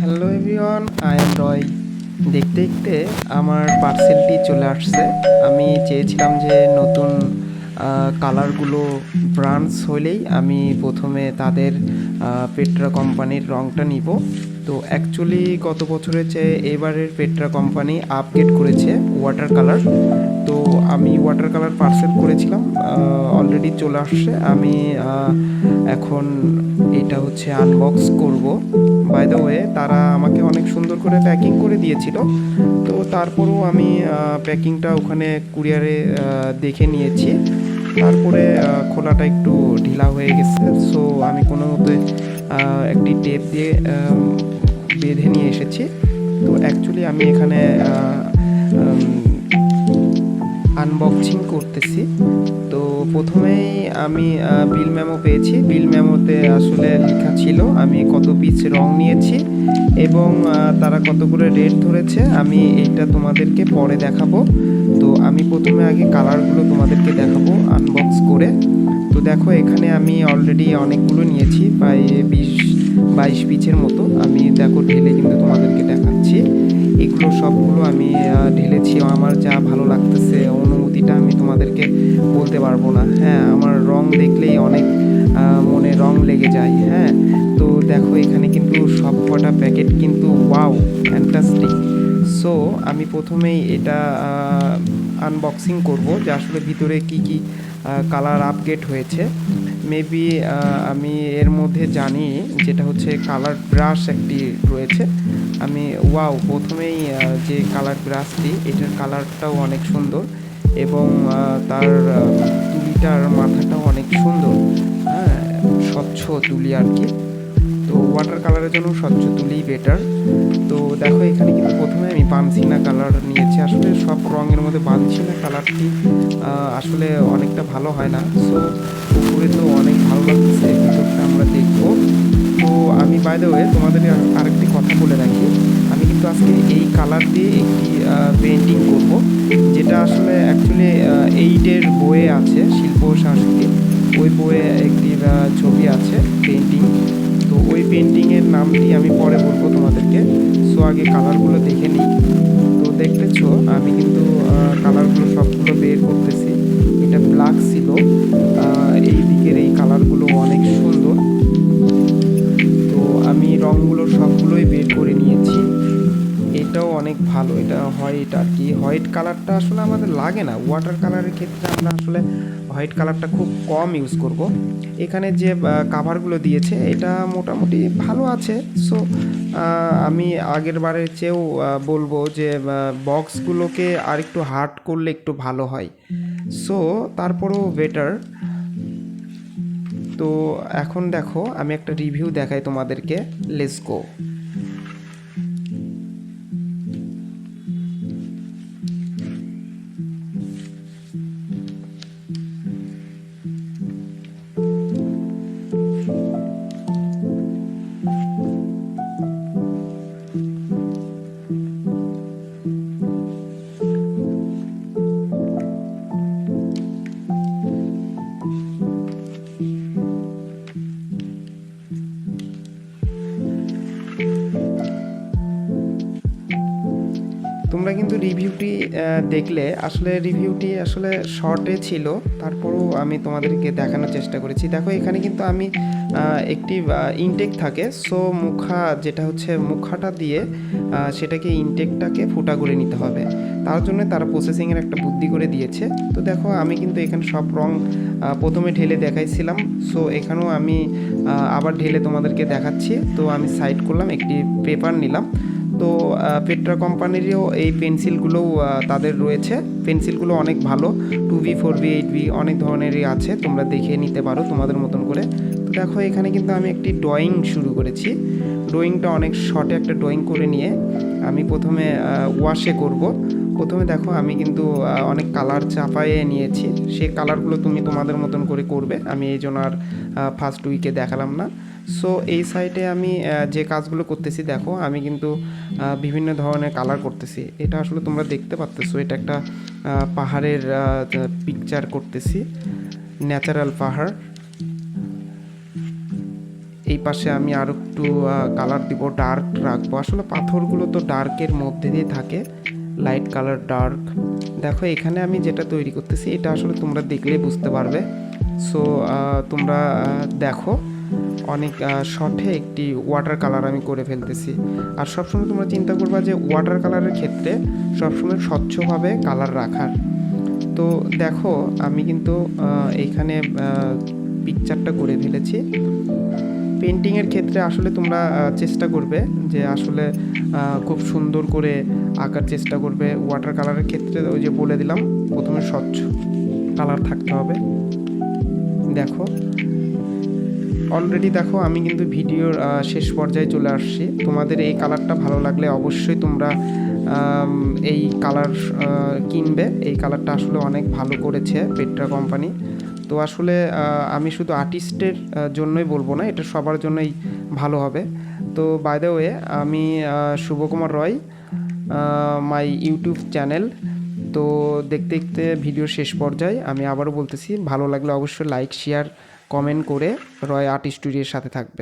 Hello everyone I am Roy দেখতে দেখতে আমার পার্সেলটি চলে আসছে। আমি চেয়েছিলাম যে নতুন কালারগুলো ব্রান্ডস হলেই আমি প্রথমে তাদের পেট্রা কোম্পানির রঙটা নিব। তো অ্যাকচুয়ালি গত বছরের চেয়ে এবারের পেট্রা কোম্পানি আপগ্রেড করেছে ওয়াটার কালার তো আমি ওয়াটার কালার পার্সেল করেছিলাম অলরেডি চলে আসছে। আমি এখন এটা হচ্ছে আনবক্স করব। বাই দ্য ওয়ে তারা আমাকে অনেক সুন্দর করে প্যাকিং করে দিয়েছিল। তো তারপরেও আমি প্যাকিংটা ওখানে কুরিয়ারে দেখে নিয়েছি। তারপরে খোলাটা একটু ঢিলা হয়ে গেছে। সো আমি কোনো মতে একটি টেপ দিয়ে বেঁধে নিয়ে এসেছি। তো অ্যাকচুয়ালি আমি এখানে আনবক্সিং করতেছি। তো প্রথমেই আমি বিল মেমো পেয়েছি। বিল মেমোতে আসলে লেখা ছিল, আমি কত পিস রং নিয়েছি এবং তারা কত করে রেট ধরেছে, আমি এটা তোমাদেরকে পরে দেখাবো। তো আমি প্রথমে আগে কালারগুলো তোমাদেরকে দেখাবো আনবক্স করে। তো দেখো, এখানে আমি অলরেডি অনেকগুলো নিয়েছি, প্রায় বিশ, বাইশ পিচের মতো। আমি দেখো, ঢেলে কিন্তু তোমাদেরকে দেখাচ্ছি। এগুলো সবগুলো আমি ঢেলেছি। আমার যা ভালো লাগতেছে, অনুভূতিটা আমি তোমাদেরকে বলতে পারব না। হ্যাঁ আমার রং দেখলেই অনেক মনে রং লেগে যায় হ্যাঁ। তো দেখো, এখানে কিন্তু সব কটা প্যাকেট কিন্তু ওয়াও, ফ্যান্টাস্টিক। সো, আমি প্রথমেই এটা আনবক্সিং করব, যে আসলে ভিতরে কি কি কালার আপডেট হয়েছে। মেবি আমি এর মধ্যে জানি যেটা হচ্ছে কালার ব্রাশ একটি রয়েছে। আমি ওয়াও প্রথমেই যে কালার ব্রাশটি এটার কালারটাও অনেক সুন্দর এবং তার তুলিটার মাথাটাও অনেক সুন্দর। হ্যাঁ স্বচ্ছ তুলি আর কি। তো ওয়াটার কালারের জন্য স্বচ্ছ তুলি বেটার তো দেখো এখানে কিন্তু প্রথমে আমি বানসিনা কালার নিয়েছি। আসলে সব রঙের মধ্যে বানসিনা কালারটি আসলে অনেকটা ভালো হয় না। সো উপরে তো অনেক ভালো লাগতেছে, ভিতরটা আমরা দেখব। তো আমি বাই দ্য ওয়ে তোমাদের আরেকটি কথা বলে রাখি। আমি কিন্তু আজকে এই কালার দিয়ে একটি পেন্টিং করব, যেটা আসলে অ্যাকচুয়ালি এইটের বইয়ে আছে, শিল্প সংস্কৃতি। ওই বইয়ে একটি ছবি আছে পেন্টিং তো ওই পেন্টিংয়ের নামটি আমি পরে বলব তোমাদেরকে। সো আগে কালারগুলো দেখে নিই। তো দেখতেছো, আমি কিন্তু কালারগুলো সবগুলো বের করতেছি। এটা ব্ল্যাক ছিল। এই দিকের এই কালারগুলো অনেক সুন্দর। তো আমি রঙগুলো সবগুলোই বের করে নিয়েছি। এটাও অনেক ভালো। এটা হোয়াইট আর কি হোয়াইট কালারটা আসলে আমাদের লাগে না। ওয়াটার কালারের ক্ষেত্রে আমরা আসলে হোয়াইট কালারটা খুব কম ইউজ করব। এখানে যে কাভারগুলো দিয়েছে, এটা মোটামুটি ভালো আছে। সো আমি আগের বারের চেয়েও বলব যে বক্সগুলোকে আর একটু হার্ড করলে একটু ভালো হয়। সো তারপরেও বেটার তো এখন দেখো আমি একটা রিভিউ দেখাই তোমাদেরকে. লেটস গো তোমরা কিন্তু রিভিউটি দেখলে। আসলে রিভিউটি আসলে শর্টে ছিল, তারপরেও আমি তোমাদেরকে দেখানোর চেষ্টা করেছি। দেখো, এখানে কিন্তু আমি একটি ইনটেক থাকে। সো মুখা যেটা হচ্ছে মুখাটা দিয়ে সেটাকে ইনটেকটাকে ফুটা করে নিতে হবে। তার জন্য তারা প্রসেসিংয়ের একটা বুদ্ধি করে দিয়েছে। তো দেখো, আমি কিন্তু এখানে সব রং প্রথমে ঢেলে দেখাইছিলাম। সো এখানেও আমি আবার ঢেলে তোমাদেরকে দেখাচ্ছি। তো আমি সাইড করলাম, একটি পেপার নিলাম। তো পেট্রা কোম্পানিরও এই পেন্সিলগুলোও তাদের রয়েছে। পেন্সিলগুলো অনেক ভালো। Two B four B eight B অনেক ধরনেরই আছে। তোমরা দেখে নিতে পারো তোমাদের মতন করে। তো দেখো, এখানে কিন্তু আমি একটি ড্রয়িং শুরু করেছি। ড্রয়িংটা অনেক শর্টে একটা ড্রয়িং করে নিয়ে আমি প্রথমে ওয়াশে করব। প্রথমে দেখো আমি কিন্তু অনেক কালার চাপায়ে নিয়েছি। সেই কালারগুলো তুমি তোমাদের মতন করে করবে। আমি এই জন্য আর ফার্স্ট উইকে দেখালাম না। সো এই সাইটে আমি যে কাজগুলো করতেছি, দেখো, আমি কিন্তু বিভিন্ন ধরনের কালার করতেছি। এটা আসলে তোমরা দেখতে পাচ্তেছো এটা একটা পাহাড়ের পিকচার করতেছি। ন্যাচারাল পাহাড়। এই পাশে আমি আর একটু কালার দিব ডার্ক রাখব। আসলে পাথরগুলো তো ডার্কের মধ্যে দিয়ে থাকে। লাইট কালার ডার্ক দেখো এখানে আমি যেটা তৈরি করতেছি এটা আসলে তোমরা দেখলেই বুঝতে পারবে। সো তোমরা দেখো অনেক শর্টে একটি ওয়াটার কালার আমি করে ফেলতেছি। আর সবসময় তোমরা চিন্তা করবা যে ওয়াটার কালারের ক্ষেত্রে সবসময় স্বচ্ছভাবে কালার রাখার। তো দেখো আমি কিন্তু আহ, এইখানে পিকচারটা করে ফেলেছি। পেন্টিংয়ের ক্ষেত্রে আসলে তোমরা চেষ্টা করবে যে আসলে খুব সুন্দর করে আঁকার চেষ্টা করবে। ওয়াটার কালারের ক্ষেত্রে ওই যে বলে দিলাম, প্রথমে স্বচ্ছ কালার থাকতে হবে। দেখো অলরেডি দেখো আমি কিন্তু ভিডিওর শেষ পর্যায়ে চলে আসছি। তোমাদের এই কালারটা ভালো লাগলে অবশ্যই তোমরা এই কালার কিনবে। এই কালারটা আসলে অনেক ভালো করেছে পেট্রা কোম্পানি তো আসলে আমি শুধু আর্টিস্টের জন্যই বলব না, এটা সবার জন্যই ভালো হবে। তো বাই ওয়ে আমি শুভকুমার রয় মাই ইউটিউব চ্যানেল তো দেখতে দেখতে ভিডিও শেষ পর্যায়ে আমি আবারও বলতেছি, ভালো লাগলে অবশ্যই লাইক শেয়ার কমেন্ট করে রয় আর্ট স্টুডিওর সাথে থাকবে।